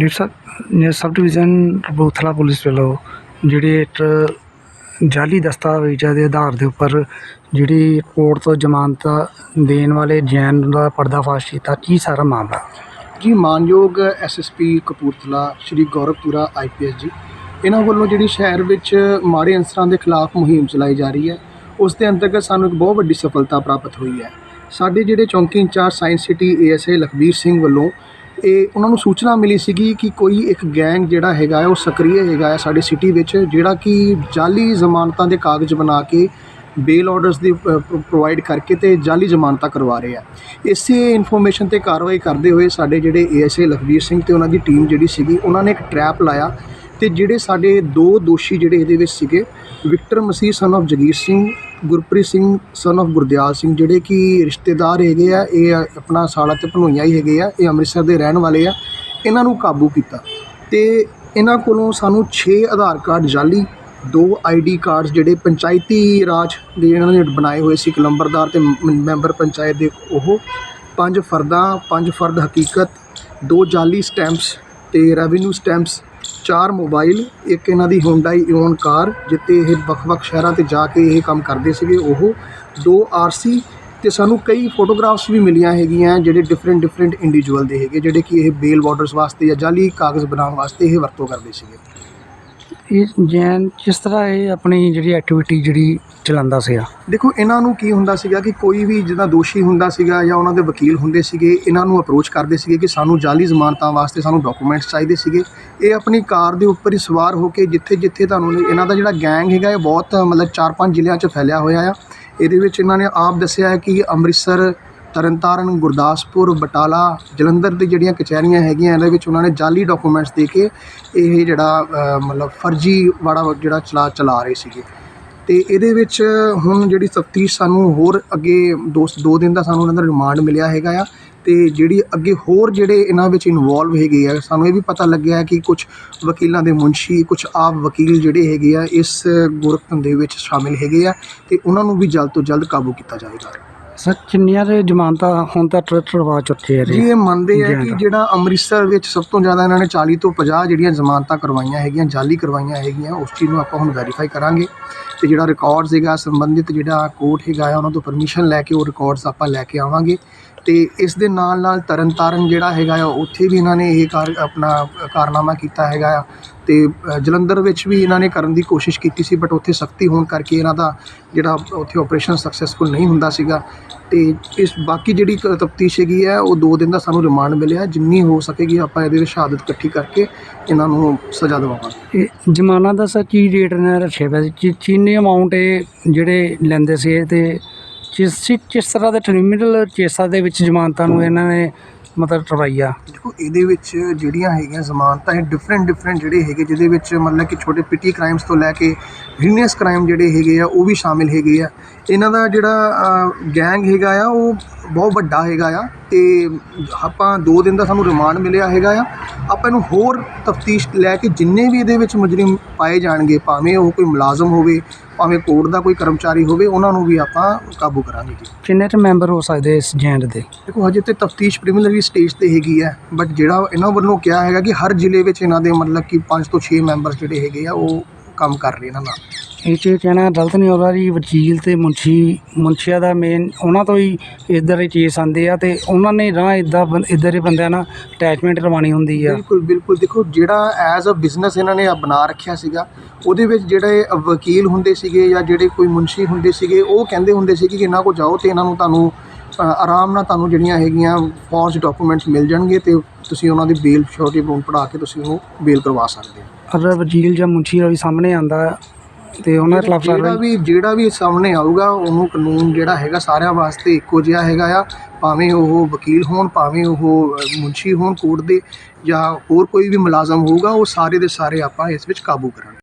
ਜੀ sir sub division Kapurthala police ਵੱਲੋਂ ਜਿਹੜੇ ਇੱਕ ਜਾਅਲੀ ਦਸਤਾਵੇਜ਼ਾਂ ਦੇ ਆਧਾਰ ਦੇ ਉੱਪਰ ਜਿਹੜੀ ਕੋਰਟ ਤੋਂ ਜ਼ਮਾਨਤ ਦੇਣ ਵਾਲੇ ਜੈਨ ਦਾ ਪਰਦਾਫਾਸ਼ ਕੀਤਾ, ਕੀ ਸਾਰਾ ਮਾਮਲਾ? ਜੀ, ਮਾਨਯੋਗ ਐਸਐਸਪੀ ਕਪੂਰਥਲਾ ਸ਼੍ਰੀ ਗੌਰਵਪੁਰਾ ਆਈਪੀਐਸ ਜੀ, ਇਹਨਾਂ ਵੱਲੋਂ ਜਿਹੜੀ ਸ਼ਹਿਰ ਵਿੱਚ ਮਾੜੇ ਅਨਸਰਾਂ ਦੇ ਖਿਲਾਫ ਮੁਹਿੰਮ ਚਲਾਈ ਜਾ ਰਹੀ ਹੈ, ਉਸ ਦੇ ਅੰਤਰਗਤ ਸਾਨੂੰ ਇੱਕ ਬਹੁਤ ਵੱਡੀ ਸਫਲਤਾ ਪ੍ਰਾਪਤ ਹੋਈ ਹੈ। ਸਾਡੇ ਜਿਹੜੇ ਚੌਂਕੀ incharge science city ASA Lakhbir Singh ਵੱਲੋਂ ਇਹ ਉਹਨਾਂ ਨੂੰ ਸੂਚਨਾ ਮਿਲੀ ਸੀਗੀ ਕਿ ਕੋਈ ਇੱਕ ਗੈਂਗ ਜਿਹੜਾ ਹੈਗਾ ਹੈ, ਉਹ ਸਕਰੀਏ ਹੈਗਾ ਹੈ ਸਾਡੀ ਸਿਟੀ ਵਿੱਚ, ਜਿਹੜਾ ਕਿ ਜਾਲੀ ਜ਼ਮਾਨਤਾਂ ਦੇ ਕਾਗਜ਼ ਬਣਾ ਕੇ ਬੇਲ ਆਰਡਰਸ ਦੀ ਪ੍ਰੋਵਾਈਡ ਕਰਕੇ ਤੇ ਜਾਲੀ ਜ਼ਮਾਨਤਾਂ ਕਰਵਾ ਰਹੇ ਆ। ਇਸੇ ਇਨਫੋਰਮੇਸ਼ਨ ਤੇ ਕਾਰਵਾਈ ਕਰਦੇ ਹੋਏ ਸਾਡੇ ਜਿਹੜੇ ਏਐਸਏ ਲਖਬੀਰ ਸਿੰਘ ਤੇ ਉਹਨਾਂ ਦੀ ਟੀਮ ਜਿਹੜੀ ਸੀਗੀ, ਉਹਨਾਂ ਨੇ ਇੱਕ ਟਰੈਪ ਲਾਇਆ ਤੇ ਜਿਹੜੇ ਸਾਡੇ ਦੋ ਦੋਸ਼ੀ ਜਿਹੜੇ ਇਹਦੇ ਵਿੱਚ ਸੀਗੇ, Victor Masih son of Jagir Singh, Gurpreet Singh son of Gurdial Singh, ਜਿਹੜੇ ਕਿ ਰਿਸ਼ਤੇਦਾਰ ਹੈਗੇ ਆ, ਇਹ ਆਪਣਾ ਸਾਲਾ ਤੇ ਭਨੋਈਆ ਹੀ ਹੈਗੇ ਆ, ਇਹ ਅੰਮ੍ਰਿਤਸਰ ਦੇ ਰਹਿਣ ਵਾਲੇ ਆ, ਇਹਨਾਂ ਨੂੰ ਕਾਬੂ ਕੀਤਾ। ਤੇ ਇਹਨਾਂ ਕੋਲੋਂ ਸਾਨੂੰ 6 ਆਧਾਰ ਕਾਰਡ ਜਾਲੀ, ਦੋ ਆਈਡੀ ਕਾਰਡਸ ਜਿਹੜੇ ਪੰਚਾਇਤੀ ਰਾਜ ਦੇ ਇਹਨਾਂ ਨੇ ਬਣਾਏ ਹੋਏ ਸੀ, ਇੱਕ ਲੰਬਰਦਾਰ ਤੇ ਮ- ਮੈਂਬਰ ਪੰਚਾਇਤ ਦੇ ਉਹ, ਪੰਜ ਫਰਦਾਂ, ਪੰਜ ਫਰਦ ਹਕੀਕਤ, ਦੋ ਜਾਲੀ ਸਟੈਂਪਸ ਤੇ ਰੈਵਨਿਊ ਸਟੈਂਪਸ ਚਾਰ ਮੋਬਾਈਲ, ਇੱਕ ਇਹਨਾਂ ਦੀ ਹੁੰਡਾਈ ਓਨ ਕਾਰ ਜਿੱਤੇ ਇਹ ਵੱਖ-ਵੱਖ ਸ਼ਹਿਰਾਂ ਤੇ ਜਾ ਕੇ ਇਹ ਕੰਮ ਕਰਦੇ ਸੀਗੇ। ਉਹ ਦੋ ਆਰਸੀ ਤੇ ਸਾਨੂੰ ਕਈ ਫੋਟੋਗ੍ਰਾਫਸ ਵੀ ਮਿਲੀਆਂ ਹੈਗੀਆਂ, ਜਿਹੜੇ ਡਿਫਰੈਂਟ ਡਿਫਰੈਂਟ ਇੰਡੀਵਿਜੂਅਲ ਦੇ ਹੈਗੇ, ਜਿਹੜੇ ਕਿ ਇਹ ਬੇਲ ਬਾਰਡਰਸ ਵਾਸਤੇ ਜਾਂ ਜਾਲੀ ਕਾਗਜ਼ ਬਣਾਉਣ ਵਾਸਤੇ ਇਹ ਵਰਤੋਂ ਕਰਦੇ ਸੀਗੇ। ਇਹ ਜੈਨ ਕਿਸ ਤਰ੍ਹਾਂ ਇਹ ਆਪਣੀ ਜਿਹੜੀ ਐਕਟੀਵਿਟੀ ਜਿਹੜੀ ਚਲਾਉਂਦਾ ਸੀਗਾ? ਦੇਖੋ, ਇਹਨਾਂ ਨੂੰ ਕੀ ਹੁੰਦਾ ਸੀਗਾ ਕਿ ਕੋਈ ਵੀ ਜਿਹਦਾ ਦੋਸ਼ੀ ਹੁੰਦਾ ਸੀਗਾ ਜਾਂ ਉਹਨਾਂ ਦੇ ਵਕੀਲ ਹੁੰਦੇ ਸੀਗੇ, ਇਹਨਾਂ ਨੂੰ ਅਪਰੋਚ ਕਰਦੇ ਸੀਗੇ ਕਿ ਸਾਨੂੰ ਜਾਲੀ ਜ਼ਮਾਨਤਾਂ ਵਾਸਤੇ ਸਾਨੂੰ ਡਾਕੂਮੈਂਟਸ ਚਾਹੀਦੇ ਸੀਗੇ। ਇਹ ਆਪਣੀ ਕਾਰ ਦੇ ਉੱਪਰ ਹੀ ਸਵਾਰ ਹੋ ਕੇ ਜਿੱਥੇ ਜਿੱਥੇ ਤੁਹਾਨੂੰ ਇਹਨਾਂ ਦਾ ਜਿਹੜਾ ਗੈਂਗ ਹੈਗਾ, ਇਹ ਬਹੁਤ ਮਤਲਬ 4-5 ਜ਼ਿਲ੍ਹਿਆਂ 'ਚ ਫੈਲਿਆ ਹੋਇਆ ਆ। ਇਹਦੇ ਵਿੱਚ ਇਹਨਾਂ ਨੇ ਆਪ ਦੱਸਿਆ ਹੈ ਕਿ ਅੰਮ੍ਰਿਤਸਰ ਤਰਨਤਾਰਨ, ਗੁਰਦਾਸਪੁਰ, ਬਟਾਲਾ, ਜਲੰਧਰ ਦੀ ਜਿਹੜੀਆਂ ਕਚਹਿਰੀਆਂ ਹੈਗੀਆਂ, ਇਹਦੇ ਵਿੱਚ ਉਹਨਾਂ ਨੇ ਜਾਲੀ ਡਾਕੂਮੈਂਟਸ ਦੇ ਕੇ ਇਹ ਜਿਹੜਾ ਮਤਲਬ ਫਰਜ਼ੀ ਵਾੜਾ ਜਿਹੜਾ ਚਲਾ ਚਲਾ ਰਹੇ ਸੀਗੇ। ਤੇ ਇਹਦੇ ਵਿੱਚ ਹੁਣ ਜਿਹੜੀ ਤਫਤੀਸ਼ ਸਾਨੂੰ ਹੋਰ ਅੱਗੇ ਦੋ ਦੋ ਦਿਨ ਦਾ ਸਾਨੂੰ ਉਹਨਾਂ ਦਾ ਰਿਮਾਂਡ ਮਿਲਿਆ ਹੈਗਾ ਆ ਤੇ ਜਿਹੜੀ ਅੱਗੇ ਹੋਰ ਜਿਹੜੇ ਇਹਨਾਂ ਵਿੱਚ ਇਨਵੋਲਵ ਹੈਗੇ ਆ, ਸਾਨੂੰ ਇਹ ਵੀ ਪਤਾ ਲੱਗਿਆ ਕਿ ਕੁਝ ਵਕੀਲਾਂ ਦੇ ਮੁਨਸ਼ੀ, ਕੁਝ ਆਪ ਵਕੀਲ ਜਿਹੜੇ ਹੈਗੇ ਆ, ਇਸ ਗੁਰਤ ਦੇ ਵਿੱਚ ਸ਼ਾਮਿਲ ਹੈਗੇ ਆ ਤੇ ਉਹਨਾਂ ਨੂੰ ਵੀ ਜਲਦ ਤੋਂ ਜਲਦ ਕਾਬੂ ਕੀਤਾ ਜਾਵੇਗਾ ਸਰ ਕਿੰਨੀਆਂ ਦੇ ਜ਼ਮਾਨਤਾਂ ਹੁਣ ਤੱਕ ਕਰਵਾ ਚੁੱਕੇ ਆ ਜੀ? ਇਹ ਮੰਨਦੇ ਆ ਕਿ। ਜਿਹੜਾ ਅੰਮ੍ਰਿਤਸਰ ਵਿੱਚ ਸਭ ਤੋਂ ਜ਼ਿਆਦਾ ਇਹਨਾਂ ਨੇ 40 ਤੋਂ 50 ਜਿਹੜੀਆਂ ਜ਼ਮਾਨਤਾਂ ਕਰਵਾਈਆਂ ਹੈਗੀਆਂ ਜਾਲੀ ਕਰਵਾਈਆਂ ਹੈਗੀਆਂ ਉਸ ਚੀਜ਼ ਨੂੰ ਆਪਾਂ ਹੁਣ ਵੈਰੀਫਾਈ ਕਰਾਂਗੇ। ਤੇ ਜਿਹੜਾ ਰਿਕਾਰਡਸ ਹੈਗਾ ਸੰਬੰਧਿਤ ਜਿਹੜਾ ਕੋਰਟ ਹੈਗਾ ਉਹਨਾਂ ਤੋਂ ਪਰਮਿਸ਼ਨ ਲੈ ਕੇ ਉਹ ਰਿਕਾਰਡਸ ਆਪਾਂ ਲੈ ਕੇ ਆਵਾਂਗੇ। ਤੇ ਇਸ ਦੇ ਨਾਲ ਨਾਲ ਤਰਨਤਾਰਨ ਜਿਹੜਾ ਹੈਗਾ ਆ ਉੱਥੇ ਵੀ ਇਹਨਾਂ ਨੇ ਇਹ ਕਾਰ ਆਪਣਾ ਕਾਰਨਾਮਾ ਕੀਤਾ ਹੈਗਾ ਆ। ਤੇ ਅ, ਜਲੰਧਰ ਵਿੱਚ ਵੀ ਇਹਨਾਂ ਨੇ ਕਰਨ ਦੀ ਕੋਸ਼ਿਸ਼ ਕੀਤੀ ਸੀ ਬਟ ਉੱਥੇ ਸਖਤੀ ਹੋਣ ਕਰਕੇ ਇਹਨਾਂ ਦਾ ਜਿਹੜਾ ਉੱਥੇ ਆਪਰੇਸ਼ਨ ਸਕਸੈਸਫੁਲ ਨਹੀਂ ਹੁੰਦਾ ਸੀਗਾ। ਤੇ ਇਸ ਬਾਕੀ ਜਿਹੜੀ ਤਫਤੀਸ਼ ਹੈਗੀ ਹੈ ਉਹ 2 ਦਿਨ ਦਾ ਸਾਨੂੰ ਰਿਮਾਂਡ ਮਿਲਿਆ। ਜਿੰਨੀ ਹੋ ਸਕੇਗੀ ਆਪਾਂ ਇਹਦੇ ਵਿੱਚ ਸ਼ਹਾਦਤ ਇਕੱਠੀ ਕਰਕੇ ਇਹਨਾਂ ਨੂੰ ਸਜ਼ਾ ਦਿਵਾਵਾਂਗੇ। ਇਹ ਜ਼ਮਾਨਾ ਦਾ ਸਰ ਕੀ ਰੇਟ ਨੇ ਰੱਖਿਆ ਹੋਇਆ ਸੀ ਕਿ ਕਿੰਨੀ ਅਮਾਉਂਟ ਇਹ ਜਿਹੜੇ ਲੈਂਦੇ ਸੀ ਇਹ ਤੇ ਕਿਸ ਕਿਸ ਤਰ੍ਹਾਂ ਦੇ ਕ੍ਰਿਮੀਨਲ ਕੇਸਾਂ ਦੇ ਵਿੱਚ ਜ਼ਮਾਨਤਾਂ ਨੂੰ ਇਹਨਾਂ ਨੇ ਮਤਲਬ ਟਰਵਾਈਆ ਦੇਖੋ, ਇਹਦੇ ਵਿੱਚ ਜਿਹੜੀਆਂ ਹੈਗੀਆਂ ਜ਼ਮਾਨਤਾਂ ਇਹ ਡਿਫਰੈਂਟ ਡਿਫਰੈਂਟ ਜਿਹੜੇ ਹੈਗੇ, ਜਿਹਦੇ ਵਿੱਚ ਮਤਲਬ ਕਿ ਛੋਟੇ ਪਿੱਟੀ ਕ੍ਰਾਈਮਸ ਤੋਂ ਲੈ ਕੇ ਹੀਨੀਅਸ ਕ੍ਰਾਈਮ ਜਿਹੜੇ ਹੈਗੇ ਆ, ਉਹ ਵੀ ਸ਼ਾਮਿਲ ਹੈਗੇ ਆ। ਇਹਨਾਂ ਦਾ ਜਿਹੜਾ ਗੈਂਗ ਹੈਗਾ ਆ, ਉਹ ਬਹੁਤ ਵੱਡਾ ਹੈਗਾ ਆ। ਤੇ ਆਪਾਂ 2 ਦਿਨ ਦਾ ਸਾਨੂੰ ਰਿਮਾਂਡ ਮਿਲਿਆ ਹੈਗਾ ਆ। ਆਪਾਂ ਇਹਨੂੰ ਹੋਰ ਤਫਤੀਸ਼ ਲੈ ਕੇ ਜਿੰਨੇ ਵੀ ਇਹਦੇ ਵਿੱਚ ਮੁਜਰਮ ਪਾਏ ਜਾਣਗੇ ਭਾਵੇਂ ਉਹ ਕੋਈ ਮੁਲਾਜ਼ਮ ਹੋਵੇ ਭਾਵੇਂ ਕੋਰਟ ਦਾ ਕੋਈ ਕਰਮਚਾਰੀ ਹੋਵੇ ਉਹਨਾਂ ਨੂੰ ਵੀ ਆਪਾਂ ਕਾਬੂ ਕਰਾਂਗੇ ਜੀ। ਕਿੰਨੇ ਕੁ ਮੈਂਬਰ ਹੋ ਸਕਦੇ ਇਸ ਜੈਂਡ ਦੇ? ਦੇਖੋ ਹਜੇ ਤੇ ਤਫਤੀਸ਼ ਪ੍ਰੀਲਿਮਿਨਰੀ ਸਟੇਜ ਤੇ ਹੈਗੀ ਹੈ ਬਟ ਜਿਹੜਾ ਇਹਨਾਂ ਵੱਲੋਂ ਕਿਹਾ ਹੈਗਾ ਕਿ ਹਰ ਜ਼ਿਲ੍ਹੇ ਵਿੱਚ ਇਹਨਾਂ ਦੇ ਮਤਲਬ ਕਿ 5 ਤੋਂ 6 ਮੈਂਬਰਸ ਜਿਹੜੇ ਹੈਗੇ ਆ ਉਹ ਕੰਮ ਕਰ ਰਹੇ ਇਹਨਾਂ ਨਾਲ। ਇਹ 'ਚ ਕਹਿਣਾ ਗਲਤ ਨਹੀਂ ਹੋ ਜੀ ਵਕੀਲ ਤੇ ਮੁਨਸ਼ੀ ਮੁਨਸ਼ੀਆ ਦਾ ਮੇਨ ਉਹਨਾਂ ਤੋਂ ਹੀ ਇੱਧਰ ਹੀ ਕੇਸ ਆਉਂਦੇ ਆ ਤੇ ਉਹਨਾਂ ਨੇ ਰਾਹ ਇਦਾਂ ਇੱਧਰ ਦੇ ਬੰਦਿਆਂ ਨਾਲ ਅਟੈਚਮੈਂਟ ਕਰਵਾਉਣੀ ਹੁੰਦੀ ਆ। ਬਿਲਕੁਲ ਬਿਲਕੁਲ। ਦੇਖੋ ਜਿਹੜਾ ਐਜ਼ ਅ ਬਿਜ਼ਨਸ ਇਹਨਾਂ ਨੇ ਬਣਾ ਰੱਖਿਆ ਸੀਗਾ ਉਹਦੇ ਵਿੱਚ ਜਿਹੜੇ ਵਕੀਲ ਹੁੰਦੇ ਸੀਗੇ ਜਾਂ ਜਿਹੜੇ ਕੋਈ ਮੁਨਸ਼ੀ ਹੁੰਦੇ ਸੀਗੇ ਉਹ ਕਹਿੰਦੇ ਹੁੰਦੇ ਸੀ ਕਿ ਇਹਨਾਂ ਕੋਲ ਜਾਓ ਤੇ ਇਹਨਾਂ ਨੂੰ ਤੁਹਾਨੂੰ ਆਰਾਮ ਨਾਲ ਤੁਹਾਨੂੰ ਜਿਹੜੀਆਂ ਹੈਗੀਆਂ ਫੌਜ ਡਾਕੂਮੈਂਟਸ ਮਿਲ ਜਾਣਗੇ ਤੇ ਤੁਸੀਂ ਉਹਨਾਂ ਦੀ ਬੇਲ ਸ਼ੋਰਟੀ ਬੋਨ ਪੜਾ ਕੇ ਤੁਸੀਂ ਉਹਨੂੰ ਬੇਲ ਕਰਵਾ ਸਕਦੇ ਹੋ। ਅਗਰ ਵਕੀਲ ਜਾਂ ਮੁਨਸ਼ੀ ਦਾ ਵੀ ਸਾਹਮਣੇ ਆਂਦਾ ਤੇ ਉਹਨਾਂ ਦੇ ਖਿਲਾਫ ਜਿਹੜਾ ਕਾਰਵਾਈ ਵੀ ਜਿਹੜਾ ਵੀ ਸਾਹਮਣੇ ਆਊਗਾ ਉਹਨੂੰ ਕਾਨੂੰਨ ਜਿਹੜਾ ਹੈਗਾ ਸਾਰਿਆਂ ਵਾਸਤੇ ਇੱਕੋ ਜਿਹਾ ਹੈਗਾ ਆ। ਭਾਵੇਂ ਉਹ ਵਕੀਲ ਹੋਣ ਭਾਵੇਂ ਉਹ ਮੁਨਸ਼ੀ ਹੋਣ ਕੋਰਟ ਦੇ ਜਾਂ ਹੋਰ ਕੋਈ ਵੀ ਮੁਲਾਜ਼ਮ ਹੋਊਗਾ ਉਹ ਸਾਰੇ ਦੇ ਸਾਰੇ ਆਪਾਂ ਇਸ ਵਿੱਚ ਕਾਬੂ ਕਰਾਂਗੇ।